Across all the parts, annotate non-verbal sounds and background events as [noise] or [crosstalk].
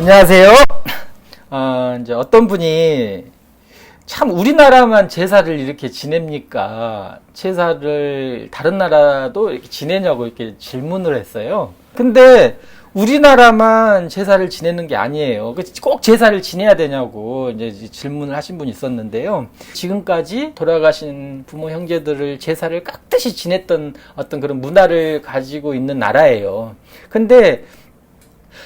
안녕하세요. [laughs] 어, 이제 어떤 분이 참 우리나라만 제사를 이렇게 지냅니까? 제사를 다른 나라도 이렇게 지내냐고 이렇게 질문을 했어요. 근데 우리나라만 제사를 지내는 게 아니에요. 그꼭 제사를 지내야 되냐고 이제 질문을 하신 분이 있었는데요. 지금까지 돌아가신 부모 형제들을 제사를 깍듯이 지냈던 어떤 그런 문화를 가지고 있는 나라예요. 근데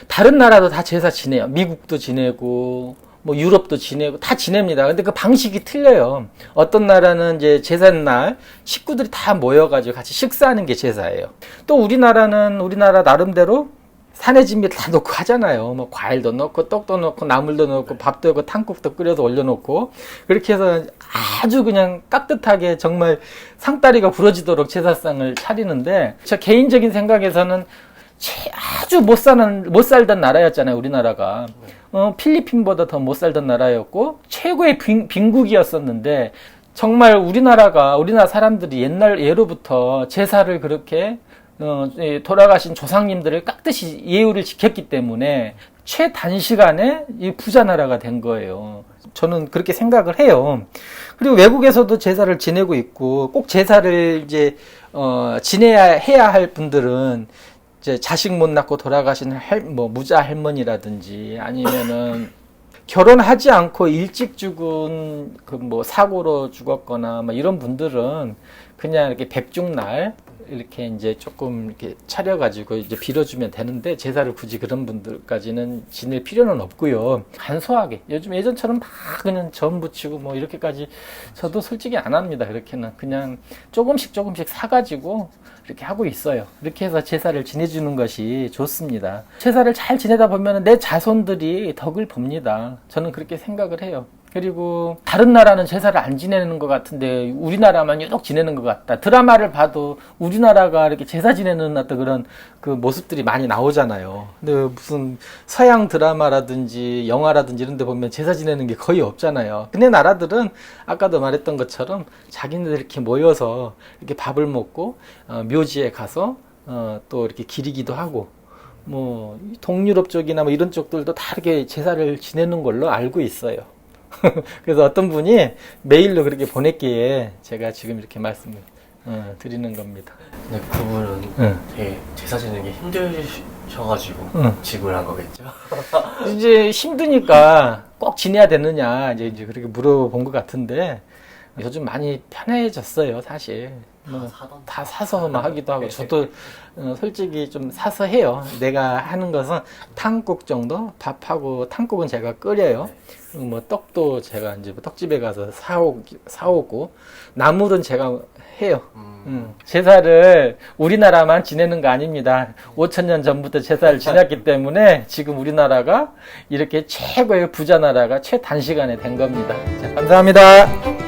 다른 나라도 다 제사 지내요. 미국도 지내고, 뭐 유럽도 지내고 다 지냅니다. 근데 그 방식이 틀려요. 어떤 나라는 이제 제삿날 식구들이 다 모여가지고 같이 식사하는 게 제사예요. 또 우리나라는 우리나라 나름대로 산의 진미를 다 넣고 하잖아요. 뭐 과일도 넣고 떡도 넣고 나물도 넣고 밥도 넣고 탕국도 끓여서 올려놓고 그렇게 해서 아주 그냥 깍듯하게 정말 상다리가 부러지도록 제사상을 차리는데 저 개인적인 생각에서는 최- 아주 못 사는 못 살던 나라였잖아요 우리나라가 어, 필리핀보다 더 못 살던 나라였고 최고의 빈, 빈국이었었는데 정말 우리나라가 우리나라 사람들이 옛날 예로부터 제사를 그렇게 어, 이 돌아가신 조상님들을 깍듯이 예우를 지켰기 때문에 최단시간에 이 부자 나라가 된 거예요. 저는 그렇게 생각을 해요. 그리고 외국에서도 제사를 지내고 있고 꼭 제사를 이제 어, 지내야 해야 할 분들은 이제 자식 못 낳고 돌아가신 할, 뭐 무자 할머니라든지 아니면은 [laughs] 결혼하지 않고 일찍 죽은 그 뭐 사고로 죽었거나 뭐 이런 분들은 그냥 이렇게 백중날 이렇게 이제 조금 이렇게 차려가지고 이제 빌어주면 되는데 제사를 굳이 그런 분들까지는 지낼 필요는 없고요. 간소하게 요즘 예전처럼 막 그냥 전 부치고 뭐 이렇게까지 저도 솔직히 안 합니다. 그렇게는 그냥 조금씩 조금씩 사가지고 이렇게 하고 있어요. 이렇게 해서 제사를 지내주는 것이 좋습니다. 제사를 잘 지내다 보면 내 자손들이 덕을 봅니다. 저는 그렇게 생각을 해요. 그리고 다른 나라는 제사를 안 지내는 것 같은데 우리나라만 유독 지내는 것 같다. 드라마를 봐도 우리나라가 이렇게 제사 지내는 어떤 그런 그 모습들이 많이 나오잖아요. 근데 무슨 서양 드라마라든지 영화라든지 이런 데 보면 제사 지내는 게 거의 없잖아요. 근데 나라들은 아까도 말했던 것처럼 자기네들 이렇게 모여서 이렇게 밥을 먹고 어, 묘지에 가서 어, 또 이렇게 기리기도 하고 뭐 동유럽 쪽이나 뭐 이런 쪽들도 다 이렇게 제사를 지내는 걸로 알고 있어요. [laughs] 그래서 어떤 분이 메일로 그렇게 보냈기에 제가 지금 이렇게 말씀을 어, 드리는 겁니다. 근데 그분은 응. 되게 제사 지내는 게 힘드셔가지고 응. 지급을 한 거겠죠? 이제 힘드니까 꼭 지내야 되느냐 이제 이제 그렇게 물어본 것 같은데 요즘 많이 편해졌어요 사실. 뭐 사던 다 사서 막 하기도 하고 저도 어, 솔직히 좀 사서 해요. 내가 하는 것은 탕국 정도 밥하고 탕국은 제가 끓여요. 그리고 뭐 떡도 제가 이제 뭐 떡집에 가서 사오 사오고 나물은 제가 해요. 음, 음, 제사를 우리나라만 지내는 거 아닙니다. 5천 년 전부터 제사를 지냈기 때문에 지금 우리나라가 이렇게 최고의 부자 나라가 최단시간에 된 겁니다. 자, 감사합니다.